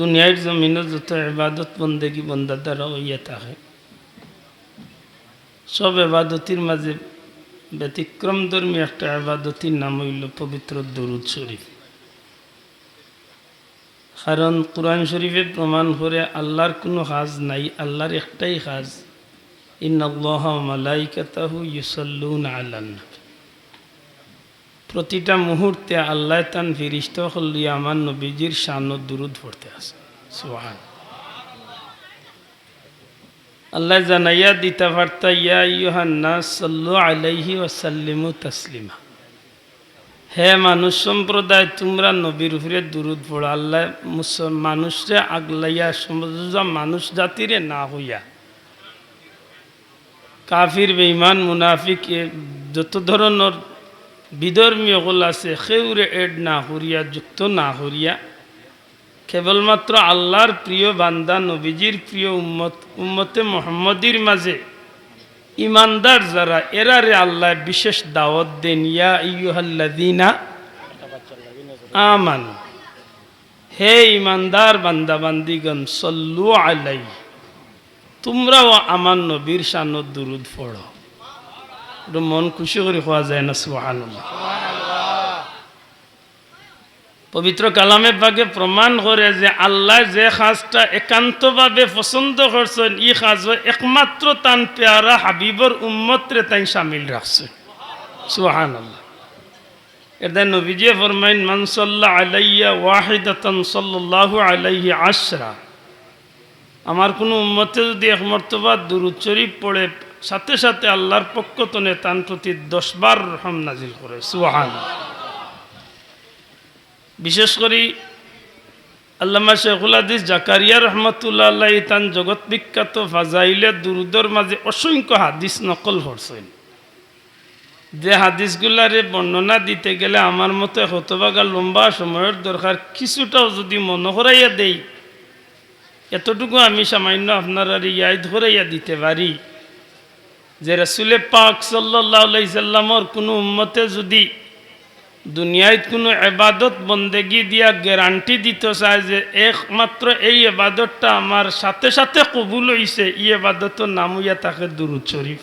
দুনিয়ার জমিনে যত এবাদত বন্দেগি বন্দার দ্বারা হইয়া থাকে, সব এবাদতির মাঝে ব্যতিক্রম ধর্মী একটা আবাদতির নাম হইল পবিত্র দরুদ শরীফ। কারণ কোরআন শরীফে প্রমাণ করে আল্লাহর কোনো কাজ নাই, আল্লাহর একটাই কাজ ইন্নাল্লাহ মালাইকাতাহু ইউসাল্লুন আলান প্রতিটা মুহূর্তে আল্লাহ তান ফিরিস্ত হলিয়া আমার নবীজির শান দুরুদ পড়তে আছে সুহান আল্লাহ জানাইয়া দিতা বার্তা ইয়া ইউহান্না সাল্লু আলাইহি ওয়াসাল্লিমু তাসলিমা। হে মানুষ সম্প্রদায়, তোমরা নবীর উপরে দুরুদ পড়ো। আল্লাহ মানুষরে আগলাইয়া, সমজা মানুষ জাতিরে না হইয়া। কাফির বেইমান মুনাফিক যত ধরনের বিধর্মীয় হল আছে সেউরে এড না করিয়া যুক্ত না করিয়া কেবলমাত্র আল্লাহর প্রিয় বান্দা, নবীজির প্রিয় উম্মত, উম্মতে মোহাম্মদীর মাঝে ইমানদার যারা, এরারে আল্লাহ বিশেষ দাওয়াত দেন, ইয়া ইয়ুহাল্লাদিনা আমান। হে ইমানদার বান্দা, বান্দিগণ, সল্লু আলাই তোমরাও আমার নবীর শানত দুরুদ পড়ো। একটু মন খুশি করে হওয়া যায় না সুহান পবিত্র কালামে পাকে প্রমাণ করে যে আল্লাহ যে কাজটা একান্তভাবে পছন্দ করছেন ই কাজ একমাত্র তান পেয়ারা হাবিবর উম্মতরে তাই সামিল রাখছে সুহান এটা নবীজিয়ে ফরমাইন মানসল্লাহ আলাইয়া ওয়াহিদাতন সাল্লাল্লাহু আলাইহি আশরা। আমার কোনো উম্মতে যদি এক মর্তবা পড়ে সাথে সাথে আল্লাহর পক্ষ তনে প্রতি দশবার রহম নাজিল করে সুহান বিশেষ করে আল্লামা শেখুল হাদিস জাকারিয়া রহমতুল্লাহ তান জগৎ বিখ্যাত ফাজাইলে দুরুদর মাঝে অসংখ্য হাদিস নকল করছেন। যে হাদিসগুলারে বর্ণনা দিতে গেলে আমার মতে হতবাগা লম্বা সময়ের দরকার। কিছুটাও যদি মনে করাইয়া দেই, এতটুকু আমি সামান্য আপনার ইয়াই ধরাইয়া দিতে পারি। যে রসুলে পাক সাল্লাইসাল্লামর কোনো উম্মতে যদি দুনিয়ায় কোনো এবাদত বন্দেগি দিয়া গ্যারান্টি দিত চায় যে একমাত্র এই এবাদতটা আমার সাথে সাথে কবুল হইছে ই এবাদতর নাম হইয়া তাকে দুরুদ শরীফ।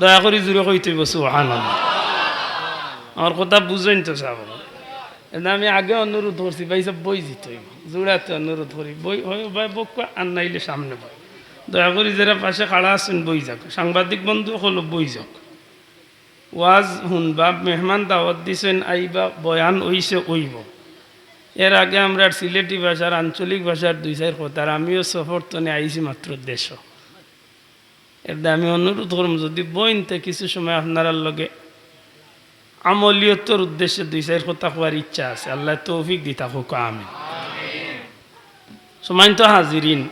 দয়া করে জুড়ে কইতে বসু আনন্দ আমার কথা বুঝেন তো চাব এটা আমি আগে অনুরোধ করছি, ভাই সব বই দিত জোড়াতে অনুরোধ করি। বই হয় ভাই বক আর নাইলে সামনে বই। দয়া করি যারা পাশে খাড়া আছেন, বই যাক। সাংবাদিক বন্ধু হলো বই যাক। ওয়াজ শুনবা মেহমান দাওয়াত দিছেন, আইবা বয়ান ওইছে ওইব। এর আগে আমরা সিলেটি ভাষার, আঞ্চলিক ভাষার দুই চার কথার আমিও সফর তনে আইছি মাত্র দেশ। এর আমি অনুরোধ করম যদি বইনতে কিছু সময় আপনার লগে আমলিয়তর উদ্দেশ্যে দুই চার কথা হওয়ার ইচ্ছা আছে, আল্লাহ তৌফিক দি থাকুক আমি সময় তো হাজিরিন।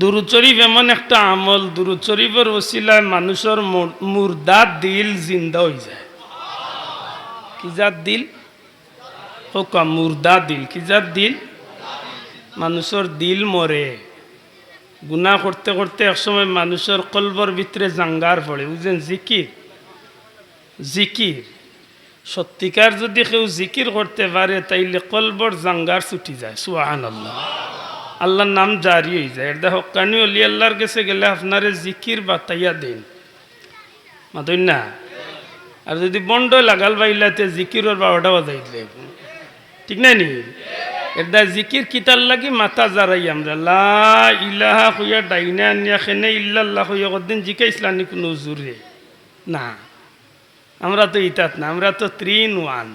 দুরুদ শরীফ এমন একটা আমল দুরুদ শরীফের ওসিলায় মানুষের মুর্দার দিল জিন্দা হয়ে যায়। কি যার দিল? হোকা, মুর্দা দিল। কি যার দিল? মানুষের দিল মরে। গুণা করতে করতে একসময় মানুষের কলবর ভিতরে জাঙ্গার পড়ে। বুঝলেন? জিকির। জিকির। সত্যিকার যদি কেউ জিকির করতে পারে, তাইলে কলবর জাঙ্গার ছুটি যায়। সুহান আল্লাহ আল্লাহর নাম জারি হয়ে যায়। এটা হকানি অলি আল্লাহর কাছে গেলে আপনারে জিকির বাতাইয়া দিন। মাতই না? আর যদি বন্ড লাগাল বাইলাতে জিকিরের বারোটা বাজাই দিলে। ঠিক নাই নি? এটা জিকির কিতার লাগি মাথা জারাই আমরা। লা ইলাহা হইয়া ডাইনে আনিয়া খেনে ইল্লাল্লাহ হইয়া কদিন জিকে ইসলামী কোনো জুরে না। আমরা তো ইতাত না, আমরা তো ত্রিন ওয়ান।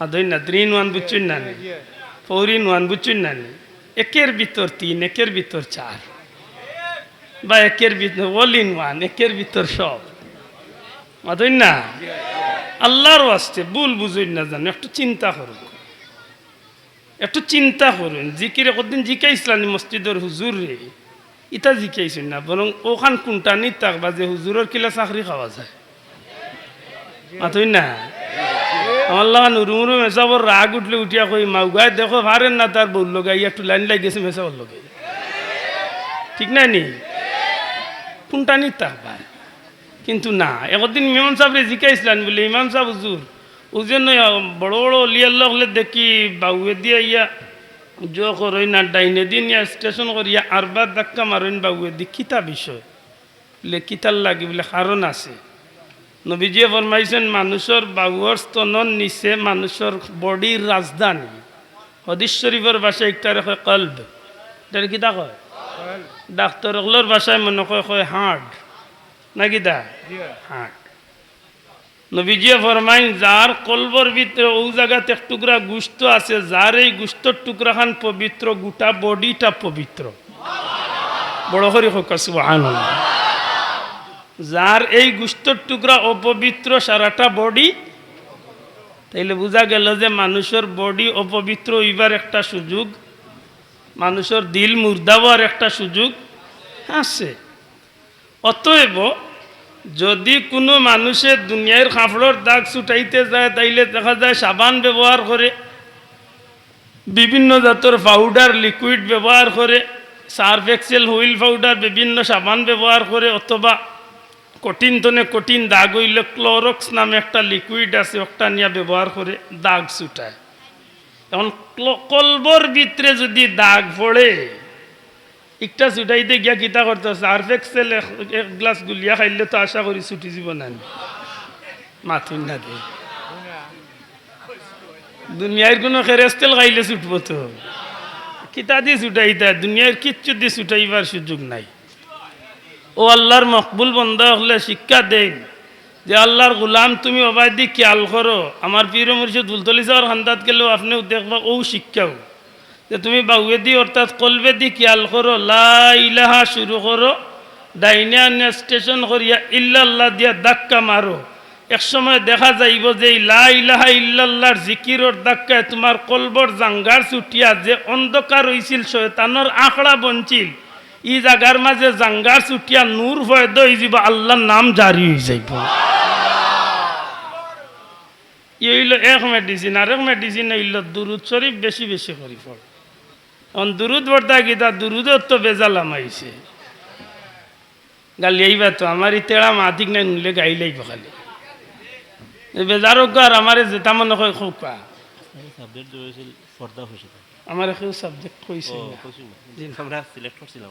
আদই না, ত্রিন ওয়ান বুঝছেন না? ফৌরিন ওয়ান বুঝছেন না একের ভিতর তিন, একের ভিতর চার। বা একের ভিতর অল ইন ওয়ান একের ভিতর সব। মাতই না? আল্লাহর আসতে ভুল বুঝুন না জানো, একটু চিন্তা করুন। একটু চিন্তা করুন। জিকিরে কদিন জিকা ইসলামী মসজিদের হুজুর রে? ইটা জিকাইছেন না, বরং ওখান কোনটা নি থাকবা যে হুজুরের কিলা চাকরি খাওয়া যায়। মাতই না? আমার লাগা নুরু মুরু মেসাবর রাগ উঠলে উঠিয়া কই মাউগায় দেখো, ভারেন না তার বউর লগাই একটু লাইন লাগিয়েছে মেসাবর লগাই ঠিক না নি? কোনটা নি থাকবা কিন্তু না, একদিন ইমাম সাহেবরে জিকাইছিলেন বলে, ইমাম সাহেব, হুজুর, ও যে নয় বড় বড় অলিয়াল্লাহ হলে দেখি বাউয়ে দিয়ে ইয়া, জো করই না, ডাইনে দিন ইয়া স্টেশন করিয়া আরবার ধাক্কা মারইন বাউয়ে দি কিতা বিষয়। বলে কিতার লাগি? বলে কারণ আছে। নবীজিয়ে ফরমাইছেন, মানুষের বাউর স্তনের নিচে মানুষের বডির রাজধানী। হদিস শরীফের ভাষায় একটা রেখে কলব। এটার কিতা কয়? ডাক্তার ওগুলোর ভাষায় মনে কয় কয় হার্ট না কিতা হার্ট নবীজিয়ে ফরমাইন, যার কলবর ভিতরে ও জায়গাতে এক টুকরা গুস্ত আছে, যার এই গুস্তর টুকরা খান পবিত্র, গোটা বডিটা পবিত্র। বড় করে হোক সুবহানাল্লাহ। যার এই গুস্তর টুকরা অপবিত্র সারাটা বডি, তাইলে বোঝা গেল যে মানুষের বডি অপবিত্র হইবার একটা সুযোগ মানুষের দিল মুর্দাবার একটা সুযোগ আছে। অতএব, যদি কোনো মানুষের দুনিয়ার খাফড়র দাগ ছুটাইতে যায়, তাইলে দেখা যায় সাবান ব্যবহার করে বিভিন্ন জাতের পাউডার লিকুইড ব্যবহার করে সার্ফ এক্সেল হুইল পাউডার বিভিন্ন সাবান ব্যবহার করে অথবা কঠিন তনে কঠিন দাগ হইলে ক্লোরক্স নামে একটা লিকুইড আছে একটা নিয়ে ব্যবহার করে দাগ ছুটায়। এখন ক্ল- কলবর ভিতরে যদি দাগ পড়ে, একটা ছুটাইতে গিয়া কিতা করতে সার্ফ এক্সেল এক গ্লাস গুলিয়া খাইলে তো আশা করি ছুটি যাব না মাথুন না দে। দুনিয়ার কোনো খেরেস্তেল খাইলে ছুটব তো। কিতা দিয়ে ছুটাইতা? দুনিয়ার কিচ্ছু দিয়ে ছুটাইবার সুযোগ নাই। ও আল্লাহর মকবুল বন্ধ হলে শিক্ষা দেন। যে আল্লাহর গুলাম তুমি অবাই দি খেয়াল করো, আমার পীর মুর্শিদ দুলতলি সাহর খান্দাত গেলেও আপনিও দেখবা ও শিক্ষাও। যে তুমি বাউয়ে দি অর্থাৎ কলবে দি খেয়াল করো, লা ইলাহা শুরু করো, ডাইনে স্টেশন করিয়া ইল্লাল্লাহ দিয়া ধাক্কা মারো। এক সময় দেখা যাইব যে এই লা ইলাহা জিকিরর ধাক্কায় তোমার কলবর জাঙ্গার ছুটিয়া যে অন্ধকার হইছিল, শয়তানোর আঁকড়া বঞ্চিল। ই জাগার মাঝে জাঙ্গার ছুটিয়া নূর ভয় দই যাব আল্লাহর নাম জারি হয়ে যাইব ই হইল এক মেডিসিন আর এক মেডিসিন হইল দুরুদ শরীফ বেশি বেশি করি পড়। এখন দুরুদ বর্দা গীতা দুরুদর তো বেজালাম আইছে গালি আইবা তো আমার ই তেড়া মাতিক নাই নিলে গাই লাইব খালি। বেজারো আর আমারে যেটা মনে হয় খোকা হয়েছিল আমার কেউ সাবজেক্ট কইছে আমরা সিলেক্ট করছিলাম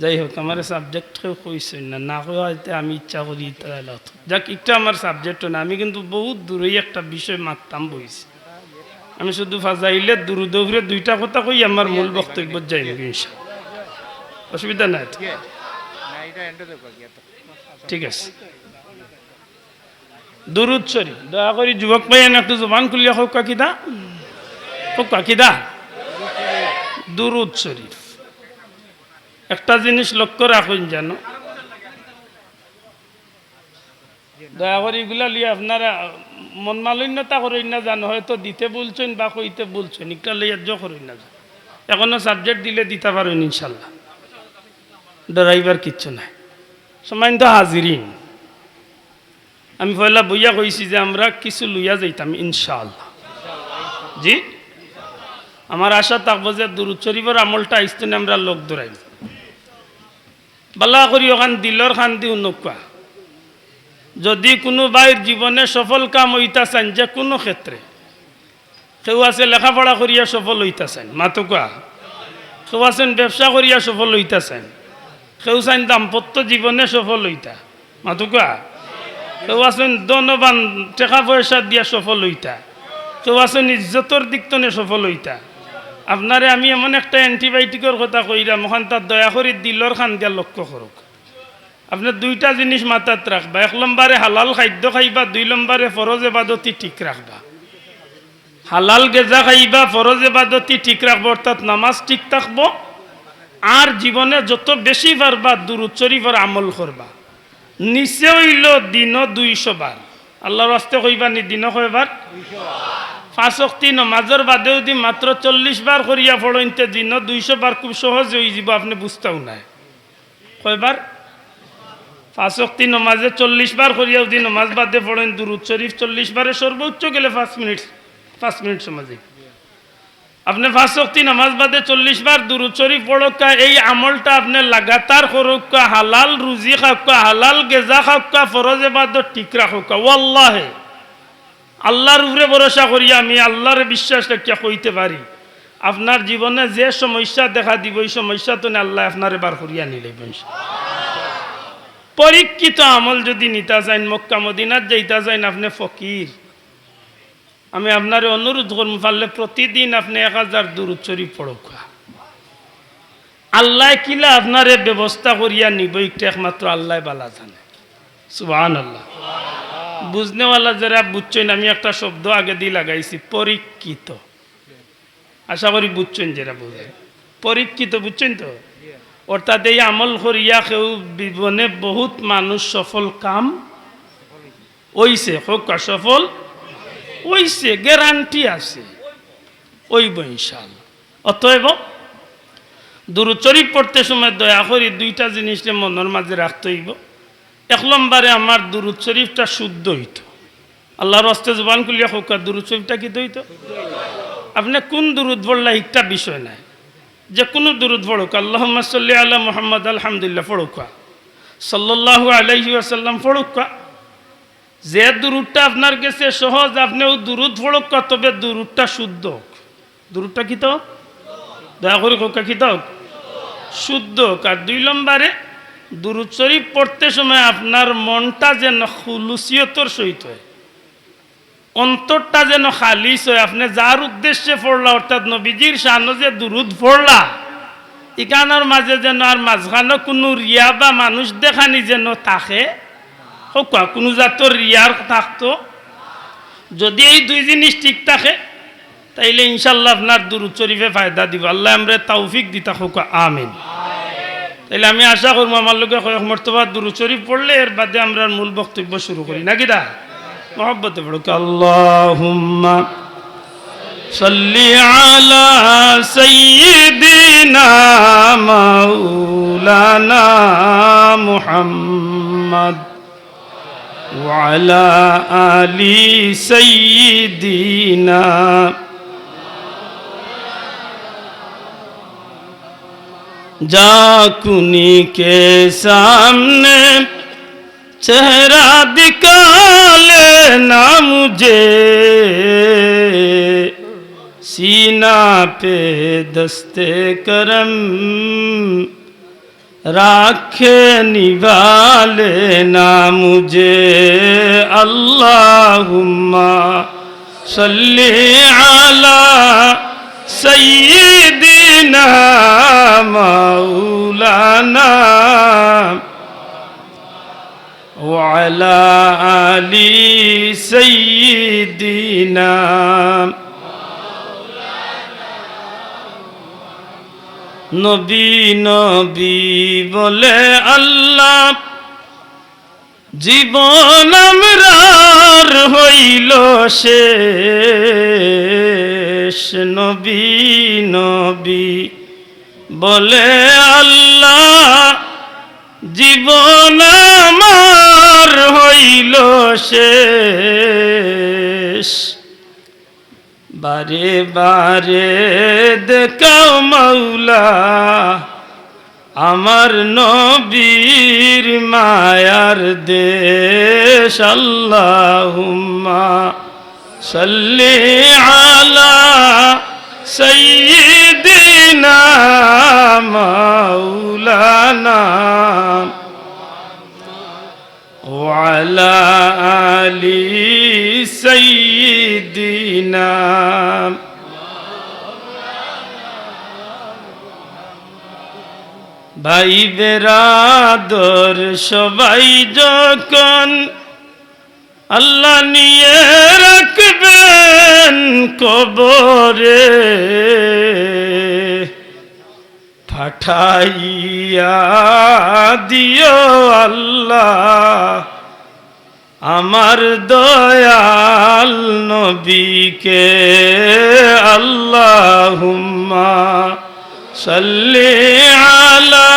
যাই হোক আমার সাবজেক্ট কেউ না। না হয়তো আমি ইচ্ছা করি। যাক, একটা আমার সাবজেক্ট না, আমি কিন্তু বহুত দূরেই একটা বিষয় মারতাম বইছি। আমি শুধু ফাজাইলে দূর দৌড়ে দুইটা কথা কই আমার মূল বক্তব্য যাই ইনশাল্লাহ। অসুবিধা নাই ঠিক আছে। দুরুদ শরীফ। দয়া করি যুবক ভাইয়েন একটু জবান খুলিয়া হোক কাকিদা। হোক কাকিদা দুরুদ শরীফ। একটা জিনিস লক্ষ্য রাখুন যেন। দয়া করে এগুলা লিয়ে আপনারা মন মালিন্যতা করেন না জানো হয়তো দিতে বলছেন বা কইতে বলছেন একটা লিয়ে জ করেন না জানো। এখনও সাবজেক্ট দিলে দিতে পারেন ইনশাল্লাহ। ডরাইবার কিচ্ছু নাই। সময় তো হাজিরিন। আমি পয়লা বইয়া কইছি যে আমরা কিছু লইয়া যাইতাম ইনশাআল্লাহ জি? আমার আশা থাকব যে দুরুদ শরীফের আমলটা আইসতে আমরা লোক দৌড়াইব বালা করি ওখান দিলর খান দিও নকুয়া। যদি কোনো বাইর জীবনে সফল কাম হইতাছেন, যে কোনো ক্ষেত্রে। কেউ আছে লেখাপড়া করিয়া সফল হইতাছেন মাতুকা কেউ আছেন ব্যবসা করিয়া সফল হইতাছেন, কেউ চাইন দাম্পত্য জীবনে সফল হইতা মাতুকা কেউ আছেন ধনবান, টাকা পয়সা দিয়া সফল হইতা, কেউ আছেন ইজ্জতর দিক সফল হইতা। আপনারে আমি এমন একটা অ্যান্টিবায়োটিকের কথা কইরাম, ওখান তার দয়া করে দিলর খান দিয়া লক্ষ্য করুক। আপনার দুইটা জিনিস মাথাত রাখবা, এক নম্বরে হালাল খাদ্য খাইবা, দুই নম্বরে ফরজ এবাদতি ঠিক রাখবা। হালাল গেজা খাইবা, ফরজ এবাদতি ঠিক রাখব, অর্থাৎ নামাজ ঠিক থাকব, আর জীবনে যত বেশি পারবা, দুরুদ শরীফের আমল করবা। নিচে হইল দিন দুইশো বার। আল্লাহর আস্তে কইবা নি দিন কয়বার? পাঁচ অক্তি নমাজের বাদেও যদি মাত্র চল্লিশ বার করিয়া ফড়ইতে দিন দুইশো বার খুব সহজ হয়ে যাব, আপনি বুঝতেও নাই। কয়বার পাঁচ অক্তি নমাজে চল্লিশ বার করিয়া যদি নমাজ বাদে পড়েন দুরুদ শরীফ চল্লিশ বারে সর্বোচ্চ গেলে পাঁচ মিনিট পাঁচ মিনিট সমাজে। আপনি শক্তি নামাজ বাদে চল্লিশ বার দুরুদ শরীফ পড়কা, এই আমলটা আপনি লাগাতার করুকা হালাল রুজি খাওকা, হালাল গেজা খাওকা ফরজ এবাদ ঠিক রাখুকা ওয়াল্লাহে আল্লাহর উপরে ভরসা করি আমি, আল্লাহর বিশ্বাস রাখিয়া কইতে পারি। আপনার জীবনে যে সমস্যা দেখা দিব এই সমস্যা তো আল্লাহ আপনার বার করিয়া নিলে পরীক্ষিত আমল যদি নিতা যাইন, মক্কা, মদিনাত যাইতা যাইন, আপনি ফকির। আমি আপনার অনুরোধ করব, পারলে প্রতিদিন আপনি এক হাজার দূরত শরীফ পড়কা আল্লাহ কিলা আপনারে ব্যবস্থা করিয়া নিব, একটু একমাত্র আল্লাহ বালা জানে। সুবাহান আল্লাহ বুঝনেওয়ালা যারা বুঝছেন, আমি একটা শব্দ আগে দিয়ে লাগাইছি, পরীক্ষিত। আশা করি বুঝছেন যারা বুঝে। পরীক্ষিত, বুঝছেন তো? অর্থাৎ এই আমল করিয়া কেউ জীবনে বহুত মানুষ সফল কাম ওইছে হোক সফল ওইছে গ্যারান্টি আছে। ওইব ইনশাল অতএব দুরুচরি পড়তে সময় দয়া করি দুইটা জিনিসকে মনের মাঝে রাখতে হইব। এক নম্বরে আমার দুরুদ শরীফটা শুদ্ধ হইত। আল্লাহর হস্তে জবান খুলিয়া হোক দুরুদ শরীফটা কি হইত? আপনি কোন দুরুদ পড়লা একটা বিষয় নাই। যে কোনো দুরুদ পড়ুক আল্লাহ সাল্লি আল্লাহ মোহাম্মদ, আলহামদুলিল্লাহ পড়ুকা সাল্লাহ আলাইহি আসাল্লাম পড়ুকা যে দুরুদটা আপনার কাছে সহজ, আপনিও দুরুদ পড়ুকা তবে দুরুদটা শুদ্ধ হোক। দুরুদটা কি তো দয়া করে কোকা কি তো শুদ্ধ হোক। আর দুই নম্বরে দুরুদ শরীফ পড়তে সময় আপনার মনটা যেন খুলুসিয়তর সহিত হয়। অন্তরটা যেন খালিস হয়। আপনি যার উদ্দেশ্যে পড়লা, অর্থাৎ নবীজির সানো যে দুরুদ পড়লা, ইকানোর মাঝে যেন আর মাঝখানে কোনো রিয়া বা মানুষ দেখানি যেন থাকে, হোক কোনো জাতর রিয়ার থাকতো। যদি এই দুই জিনিস ঠিক থাকে, তাইলে ইনশাল্লাহ আপনার দুরুদ শরীফে ফায়দা দিব। আল্লাহ আমরা তৌফিক দিতা, হোক আমিন। তাইলে আমি আশা করবো আমার লোকে কয়েক মর্তবা দুরুদ শরীফ পড়লে এর বাদে আমরা মূল বক্তব্য শুরু করি নাকি দা محبت بڑک اللهم صل على سيدنا مولانا محمد وعلى آل سيدنا जाकुनी के सामने चेहरा दिखा लेना मुझे। सीना पे दस्ते करम, राखे निभा लेना मुझे। अल्लाहुम्मा सल्ली अला না মাওলানা وعلى নবী নবী বলে আল্লাহ জীবন আমরা হইল সে শেষ নবী নবী। বলে আল্লাহ, জীবন আমার হইল শেষ। বারে বারে দেখাও মাওলা, আমার নবীর মায়ার দেশ। আল্লাহুম্মা সাল্লি আলা سيدنا مولانا وعلى آل سيدنا ভাই বেরাদর সবাই যখন আল্লাহ নিয়ে রাখবেন কবরে। পাঠাইয়া দিও আল্লাহ আমার দয়াল নবীকে। আল্লাহুম্মা সাল্লি আলা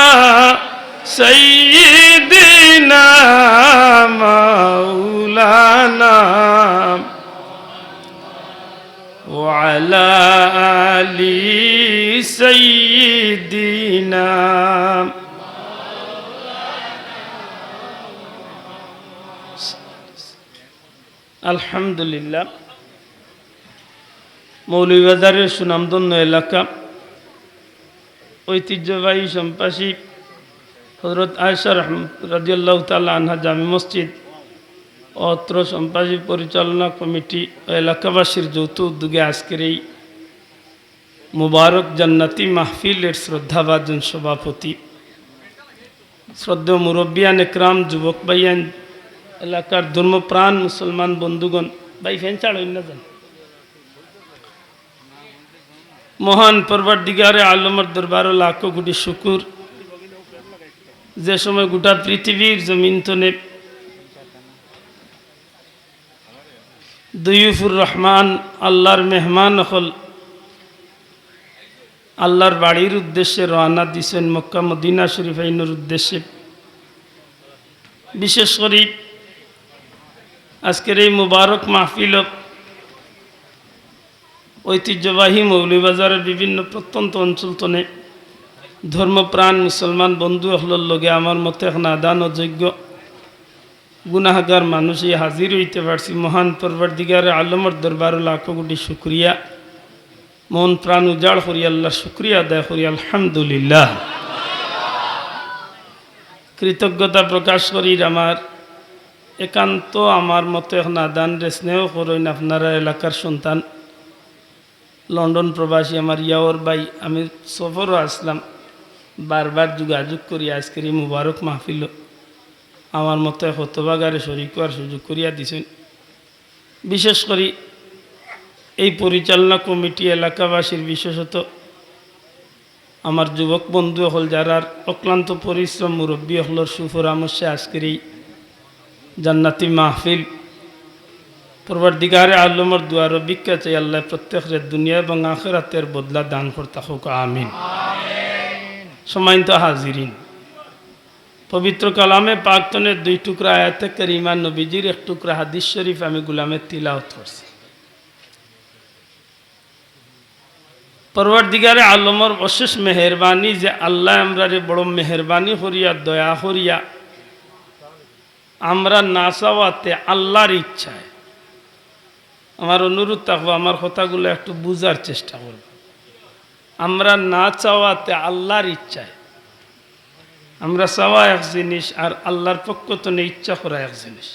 সাইয়্যিদিনা মা وعلى وعلى آل سيدنا আলহামদুলিল্লাহ মৌলভীবাজারের সুনামধন্য এলাকা ঐতিহ্যবাহী সম্পাসী হজরত আয়সা রহম রাজিয়াল্লাহ তাল্লাহ আনহা জামি মসজিদ অত্র সম্পাসী পরিচালনা কমিটি এলাকাবাসীর যৌথ উদ্যোগে আজকের এই মুবারক জান্নাতি মাহফিলের শ্রদ্ধাভাজন সভাপতি, শ্রদ্ধেয় মুরব্বিয়ান একরাম, যুবক ভাইয়ান, এলাকার ধর্মপ্রাণ মুসলমান বন্ধুগণ, ভাই ফ্যান ছাড়ই না যান মহান পর্বত দিগারে আলমর দরবার লাখো কোটি শুকুর। যে সময় গোটা পৃথিবীর জমিন তনে দইফুর রহমান, আল্লাহর মেহমান হল। আল্লাহর বাড়ির উদ্দেশ্যে রওনা দিছেন মক্কা মদিনা শরীফ আইনের উদ্দেশ্যে। বিশেষ করে আজকের এই মুবারক মাহফিল ঐতিহ্যবাহী মৌলভীবাজারের বিভিন্ন প্রত্যন্ত অঞ্চল তনে ধর্মপ্রাণ মুসলমান বন্ধু হলর লগে আমার মতে এখন আদান ও যোগ্য। গুনাহগার মানুষই হাজির হইতে পারছি। মহান পর্বর দিগারে আলমর দরবার লাখো কোটি শুক্রিয়া। মন প্রাণ উজাড় করি, আল্লাহ শুক্রিয়া আদায় করি, আলহামদুলিল্লাহ। কৃতজ্ঞতা প্রকাশ করি, আমার একান্ত, আমার মতো এখন আদান রে স্নেহ করেন আপনারা এলাকার সন্তান। লন্ডন প্রবাসী আমার ইয়াওর ভাই, আমি সফরও আসলাম। বারবার যোগাযোগ করি, আজকের মুবারক মাহফিল আমার মতো হতবাগারে শরিক হওয়ার সুযোগ করিয়া দিছেন। বিশেষ করি এই পরিচালনা কমিটি এলাকাবাসীর বিশেষত আমার যুবক বন্ধু হল যারা অক্লান্ত পরিশ্রম মুরব্বী হলর সুফরামস্যে আজকের এই জান্নাতি মাহফিল। পরবর্তীকারে আলমর দুয়ার ভিক্ষা চাই আল্লাহ প্রত্যেকের দুনিয়া এবং আখেরাতের বদলা দান করতে হোক আমিন। সময়ন্ত হাজিরিন পবিত্র কালামে পাকতনের দুই টুকরা আয়াতে করিমা নবীজির এক টুকরা হাদিস শরীফ আমি গুলামের তিলাওত করছি। পরবর্তীকারে আলমর অশেষ মেহরবানি যে আল্লাহ আমরারে বড় মেহরবানি করিয়া, দয়া করিয়া আমরা না চাওয়াতে আল্লাহর ইচ্ছায়। আমার অনুরোধ থাকব, আমার কথাগুলো একটু বুঝার চেষ্টা করব। আমরা না চাওয়াতে আল্লাহর ইচ্ছায় আমরা চাওয়া এক জিনিস আর আল্লাহর পক্ষ তো ইচ্ছা করা এক জিনিস।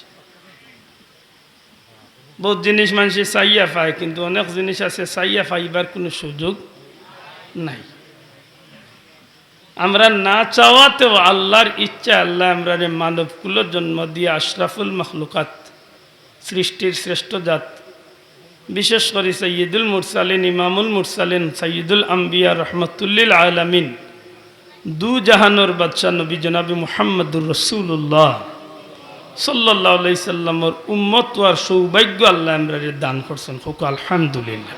বহুত জিনিস মানুষে চাইয়া পায়, কিন্তু অনেক জিনিস আছে, চাইয়া পাইবার কোনো সুযোগ নাই। আমরা না চাওয়াতেও আল্লাহর ইচ্ছা, আল্লাহ আমরা মানবকুলো জন্ম দিয়ে আশরাফুল মখলুকাত, সৃষ্টির শ্রেষ্ঠ জাত। বিশেষ করে সৈয়দুল মুরসালিন, ইমামুল মুরসালিন, সৈয়দুল আম্বিয়া রহমতুল্লিল আলমিন। দু জাহানোর বাদশাহ নবী জনাবি মুহাম্মদুর রসুল্লাহ সাল্লাহ সাল্লামর উম্মত আর সৌভাগ্য আল্লাহ আমরা দান করছেন। হোক, আলহামদুলিল্লাহ।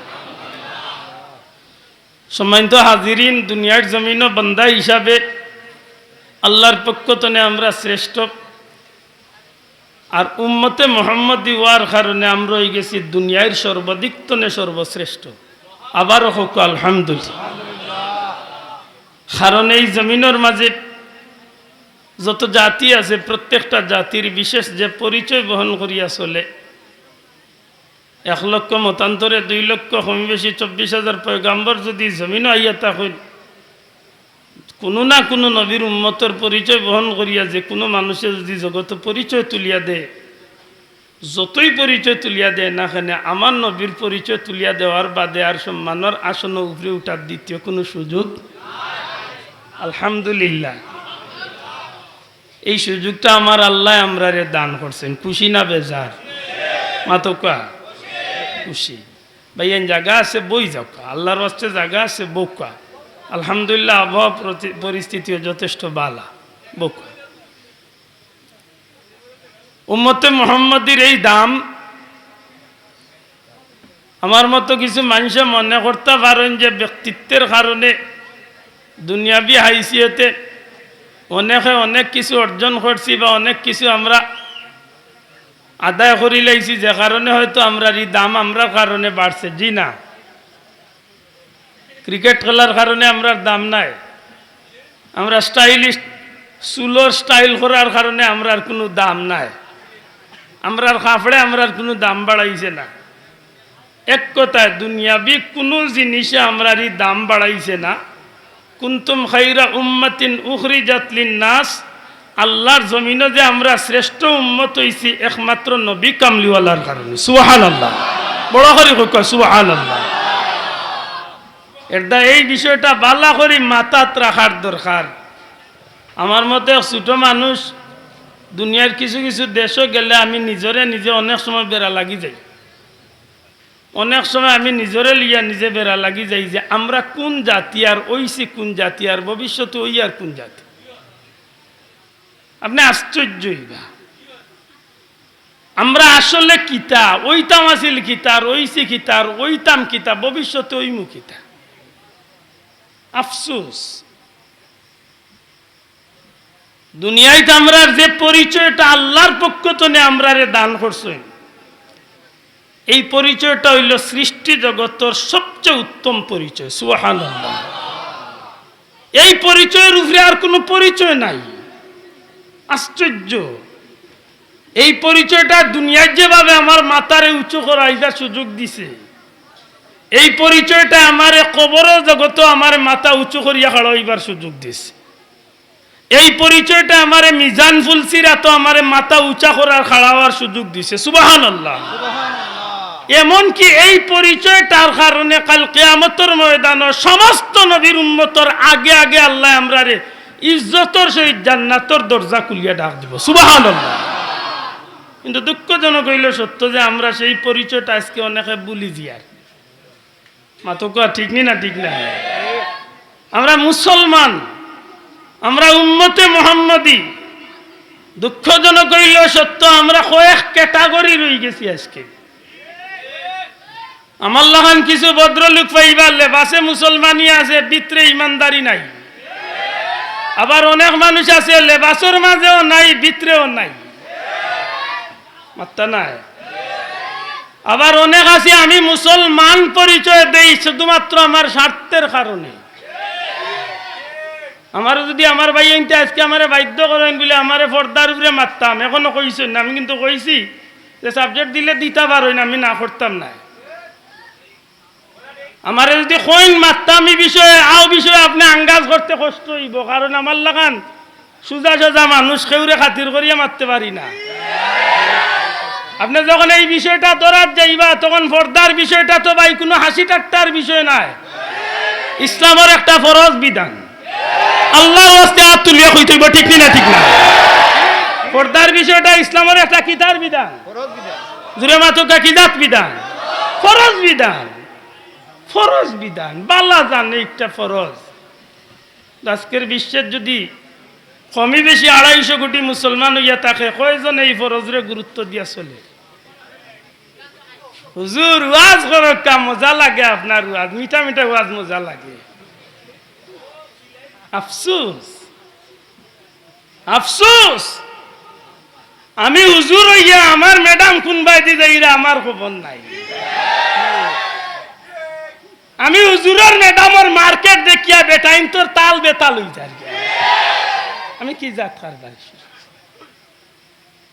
সম্মানিত হাজিরিন, দুনিয়ার জমিন বন্দা হিসাবে আল্লাহর পক্ষতনে আমরা শ্রেষ্ঠ। আর উম্মতে মোহাম্মদ ওয়ার কারণে আমরা হয়ে গেছি দুনিয়ার সর্বাধিক তনে সর্বশ্রেষ্ঠ। আবারও হোক, আলহামদুলিল্লাহ। কারণ এই জমিনের মাঝে যত জাতি আছে, প্রত্যেকটা জাতির বিশেষ যে পরিচয় বহন করিয়া চলে। এক লক্ষ মতান্তরে দুই লক্ষ, কম বেশি চব্বিশ হাজার পয়গাম্বর যদি জমিন আইয়া হইল কোনো না কোনো নবীর উন্মতর পরিচয় বহন করিয়া যে কোনো মানুষে যদি জগত পরিচয় তুলিয়া দেয়, যতই পরিচয় তুলিয়া দেয় না খানে আমার নবীর পরিচয় তুলিয়া দেওয়ার বাদে আর সম্মানের আসন উপরে উঠার দ্বিতীয় কোনো সুযোগ আলহামদুলিল্লাহ। এই সুযোগটা আমার আল্লাহ আমরারে দান করছেন। খুশি না বেজার? মাতকা খুশি। ভাইয়ান জায়গা আছে, বই যাও আল্লাহর হস্তে জায়গা আছে, বৌকা আলহামদুলিল্লাহ, আবহাওয়া পরিস্থিতিও যথেষ্ট বালা। বৌকা উম্মতে মোহাম্মদের এই দাম আমার মতো কিছু মানুষ মনে করতে পারেন যে ব্যক্তিত্বের কারণে দুনিয়াবি হাইসিয়তে অনেকে অনেক কিছু অর্জন করছি বা অনেক কিছু আমরা আদায় করি লাইছি, যে কারণে হয়তো আমরা এই দাম আমরা কারণে বাড়ছে। জি না। ক্রিকেট খেলার কারণে আমরা দাম নাই। আমরা স্টাইলিশ চুলোর স্টাইল করার কারণে আমরা আর কোনো দাম নাই। আমরার কাপড়ে আমরার কোনো দাম বাড়াইছে না। এক কথায় দুনিয়াবি কোনো জিনিসে আমরারই দাম বাড়াইছে না। কুন্তুম খাইরা উম্মাতিন উখরি জাতলিন নাস আল্লাহর জমিনে যে আমরা শ্রেষ্ঠ উম্মত হইছি, একমাত্র নবী কামলিওয়ালার কারণে। সুহান আল্লাহ বড় করে কক সুহান আল্লাহ এটা এই বিষয়টা বালা করি মাথাত রাখার দরকার। আমার মতে ছোট মানুষ দুনিয়ার কিছু কিছু দেশও গেলে আমি নিজরে নিজে অনেক সময় বেড়া লাগি যাই। অনেক সময় আমি নিজরে লিয়া নিজে বেড়া লাগি যাই যে আমরা কোন জাতি আর ওইছি কোন জাতি আর ভবিষ্যতে ওই আর কোন জাতি? আপনি আশ্চর্য হইবা। আমরা আসলে কিতা? ওইতাম আছিল কিতা, আর ওইছি কিতা, আর ওইতাম কিতা, ভবিষ্যতে ওইমু কিতা? আফসোস। দুনিয়ায় তো আমরা যে পরিচয়টা আল্লাহর পক্ষ থেকে আমরা দান করছেন এই পরিচয়টা হইল সৃষ্টি জগতের সবচেয়ে উত্তম পরিচয় সুহান এই পরিচয়ের উপরে আর কোনো পরিচয় নাই। আশ্চর্য। এই পরিচয়টা দুনিয়ার যেভাবে আমার মাথারে উঁচু করা সুযোগ দিছে, এই পরিচয়টা আমার কবর জগত আমার মাথা উঁচু করিয়া খাড়াইবার সুযোগ দিছে। এই পরিচয়টা আমার মিজান ফুলসিরা তো আমার মাথা উঁচা করার খাড়াওয়ার সুযোগ দিছে সুবাহান আল্লাহ এমনকি এই পরিচয়টার কারণে কাল কেয়ামতর ময়দান সমস্ত নবীর উন্মতর আগে আগে আল্লাহ আমরা রে ইজ্জতর সহিত জান্নাতর দরজা খুলিয়া ডাক দিব। সুবাহান কিন্তু দুঃখজনক হইল সত্য যে আমরা সেই পরিচয়টা আজকে অনেকে ভুলি দিয়ার মাতকা ঠিক নি না ঠিক না? আমরা মুসলমান, আমরা উম্মতে মোহাম্মদী। দুঃখজনক হইল সত্য আমরা কয়েক ক্যাটাগরি রয়ে গেছি আজকে। আমার লহান কিছু ভদ্রলোক পাইবার লেবাসে মুসলমানি আছে, ভিতরে ইমানদারি নাই। আবার অনেক মানুষ আছে, লেবাসর মাঝেও নাই, ভিতরেও নাই। মাত্তা নাই। আবার অনেক আছে, আমি মুসলমান পরিচয় দেই শুধুমাত্র আমার স্বার্থের কারণে। আমার যদি আমার ভাই আনতে আজকে আমার বাধ্য করেন বলে আমার পর্দার উপরে মারতাম, এখনও কইছেন না, আমি কিন্তু কইছি যে সাবজেক্ট দিলে দিতে পারই না, আমি না করতাম না। আমার যদি কইন এই বিষয়ে আও বিষয়ে আপনি আঙ্গাজ করতে কষ্ট হইব কারণ আমার লাগান সোজা সোজা মানুষ কেউরে খাতির করিয়া মারতে পারি না। আপনি যখন এই বিষয়টা ধরার যাইবা তখন পর্দার বিষয়টা তো ভাই কোনো হাসি ঠাট্টার বিষয় নাই। ইসলামের একটা ফরজ বিধান। আল্লাহর ওয়াস্তে হাত তুলিয়া কইতে হইব ঠিক না ঠিক না? পর্দার বিষয়টা ইসলামের একটা কিতার বিধান। জুড়ে মাতুকা কিজাত বিধান? ফরজ বিধান। ফরজ বিধান, বালা জানে একটা ফরজ। আজকের বিশ্বের যদি কমই বেশি আড়াইশো কোটি মুসলমান হইয়া থাকে, কয়জন এই ফরজরে গুরুত্ব দিয়া চলে? হুজুর, ওয়াজ করক মজা লাগে আপনার ওয়াজ, মিঠা মিঠা ওয়াজ মজা লাগে। আফসোস। আফসোস। আমি হুজুর হইয়া আমার ম্যাডাম কোনবাই দি যাইরা আমার খবর নাই। আমি হুজুরের ম্যাডামর মার্কেট দেখিয়া বেটাইন তোর তাল বেতাল হই যার আমি কি জাত কারবার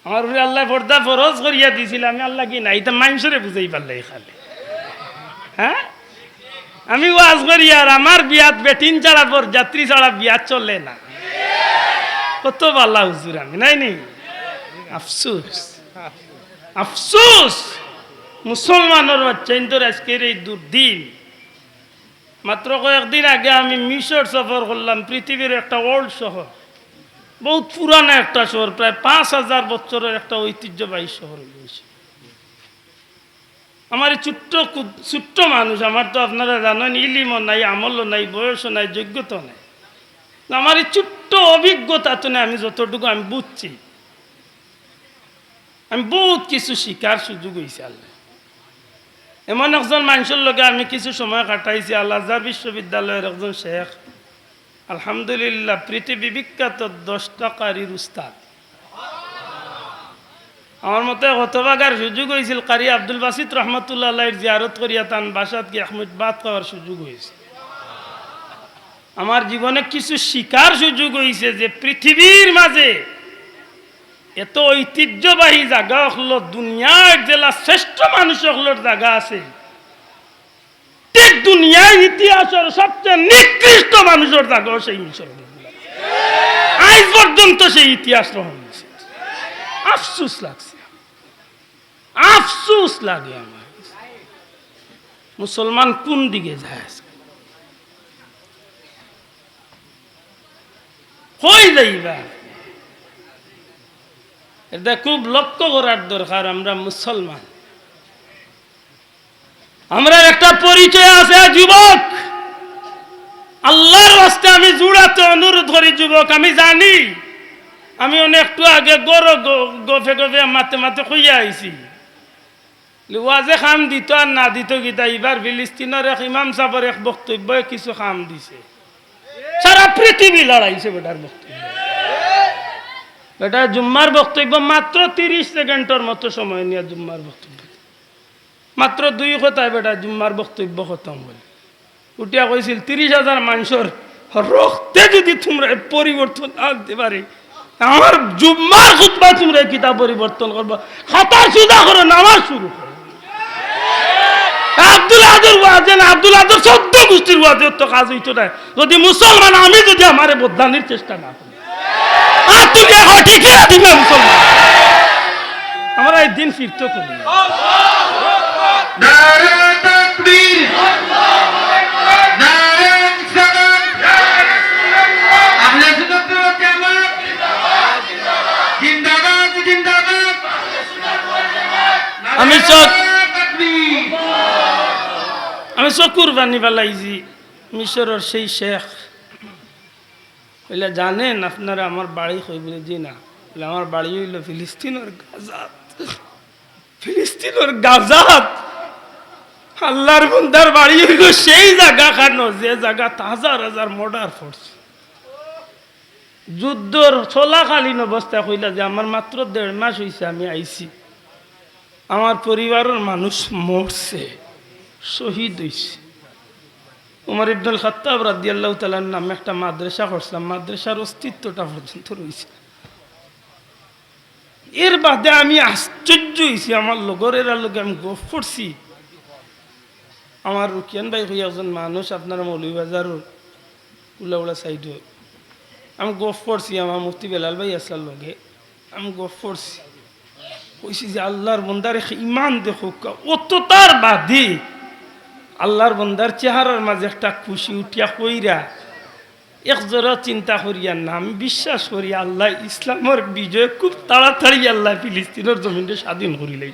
আমার উপরে আল্লাহ পর্দা ফরজ করিয়া দিছিল, আমি আল্লাহ কি নাই? তা মাংসরে বুঝাই পারলাই খালে হ্যাঁ? আমি ওয়াজ করি আর আমার বিয়াত বেটিন ছাড়া পর যাত্রী ছাড়া বিয়াত চলে না। কত পাল্লা হুজুর আমি, নাই নি? আফসোস। আফসোস! মুসলমানের বাচ্চা আজকের এই দুর্দিন। মাত্র কয়েকদিন আগে আমি মিশর সফর করলাম, পৃথিবীর একটা ওল্ড শহর। বহুত পুরানো একটা শহর, প্রায় পাঁচ হাজার বছরের একটা ঐতিহ্যবাহী শহর হয়েছে আমার এই ছোট্ট ছোট্ট মানুষ, আমার তো আপনারা জানেন, ইলিমও নাই, আমলও নাই, বয়সও নাই যোগ্যতা নাই। আমার এই ছোট্ট অভিজ্ঞতা তো নেই, আমি যতটুকু আমি বুঝছি। আমি বহুত কিছু শিকার সুযোগ হয়েছে আল্লাহ। এমন একজন মানুষের লগে আমি কিছু সময় কাটাইছি আল আজহার বিশ্ববিদ্যালয়ের একজন শেখ। আলহামদুলিল্লাহ, পৃথিবী বিখ্যাত দশটা কারির উস্তাদ। আমার মতে হতবাগার সুযোগ হয়েছিল, কারি আব্দুল বাসিদ রহমতুল্লাহ জিয়ারত করিয়া তান বাসাত কি আহমেদ বাদ খাওয়ার সুযোগ হয়েছে। আমার জীবনে কিছু শিকার সুযোগ হয়েছে যে পৃথিবীর মাঝে এত ঐতিহ্যবাহী জায়গা হলো দুনিয়ার জেলা শ্রেষ্ঠ মানুষ হলোর জায়গা আছে। ঠিক দুনিয়ার ইতিহাসের সবচেয়ে নিকৃষ্ট মানুষের জায়গাও সেই মিশর। আজ পর্যন্ত সেই ইতিহাস রহন। আফসুস লাগছে। আফসুস লাগে আমার। মুসলমান কোন দিকে যায় আজকে? কই যাইবা। এটা খুব লক্ষ্য করার দরকার আমরা মুসলমান। আমরা একটা পরিচয় আছে যুবক। আল্লাহর রাস্তায় আমি জুড়াতে অনুরোধ করি, যুবক, আমি জানি, আমি অনেকটু আগে গরো গফে গফে মাতে মাতে খুঁজে আইছি। ওয়াজে খাম দিত আর না দিত গীতা এবার ফিলিস্তিনের এক ইমাম সাহেবের এক বক্তব্য কিছু খাম দিছে। সারা পৃথিবী লড়াইছে বেটার বক্তব্য। বেটা জুম্মার বক্তব্য, মাত্র তিরিশ সেকেন্ডের মতো সময় নিয়ে জুম্মার বক্তব্য। মাত্র দুই কথায় বেটা জুম্মার বক্তব্য খতম বলে উঠিয়া কইছিল, তিরিশ হাজার মানুষের রক্তে যদি তোমরা পরিবর্তন আনতে পারে, আমার জুম্মার খুতবা তোমরা কিতাব পরিবর্তন করব? খাতা সুদা করো, নামাজ শুরু করো। আব্দুল আদর ওয়াজেন আব্দুল আদর চোদ্দ গোষ্ঠীর ওয়াজের তো কাজ হইতো না। যদি মুসলমান, আমি যদি আমারে বদলানির চেষ্টা না করি। তুমি এখন ঠিকই দিবে মুসলমান? আমরা এই দিন ফিরতে করি আমি আমি চকুর বানি পেলাইছি মিশরের সেই শেখ। বলে, জানেন, আপনারা আমার বাড়ি বলে জি না বলে, আমার বাড়ি হইল ফিলিস্তিনের গাজাত। ফিলিস্তিনের গাজাত। আল্লাহর বন্দার বাড়ি হইল সেই জায়গা খানো, যে জায়গা হাজার হাজার মর্ডার পড়ছে যুদ্ধর চলাকালীন অবস্থা কইলা যে, আমার মাত্র দেড় মাস হয়েছে আমি আইছি। আমার পরিবারের মানুষ মরছে, শহীদ হয়েছে উমর ইবনুল খত্তাব রাদিয়াল্লাহু তাআলার নামে একটা মাদ্রাসা করছিলাম। মাদ্রাসার অস্তিত্বটা পর্যন্ত রয়েছে। এর বাদে আমি আশ্চর্য হয়েছি। আমার লগরের লোকে আমি গোফ করছি। আমার রুকিয়ান ভাই হইয়া একজন মানুষ আপনার মৌলভীবাজার উলা উলা সাইডে। আমি গোফ করছি। আমার মুফতি বেলাল ভাই আসলার লগে আমি গোফ করছি। কইছি যে আল্লাহর বন্দার ইমান দেখো। অত তার বাদে আল্লাহর বন্দার চেহারার মাঝে একটা খুশি উঠিয়া কইরা, এক জোড়া চিন্তা করিয়া নাম বিশ্বাস করি আল্লাহ ইসলামের বিজয় খুব তাড়াতাড়ি আল্লাহ ফিলিস্তিনের জমিনটা স্বাধীন করিলেই।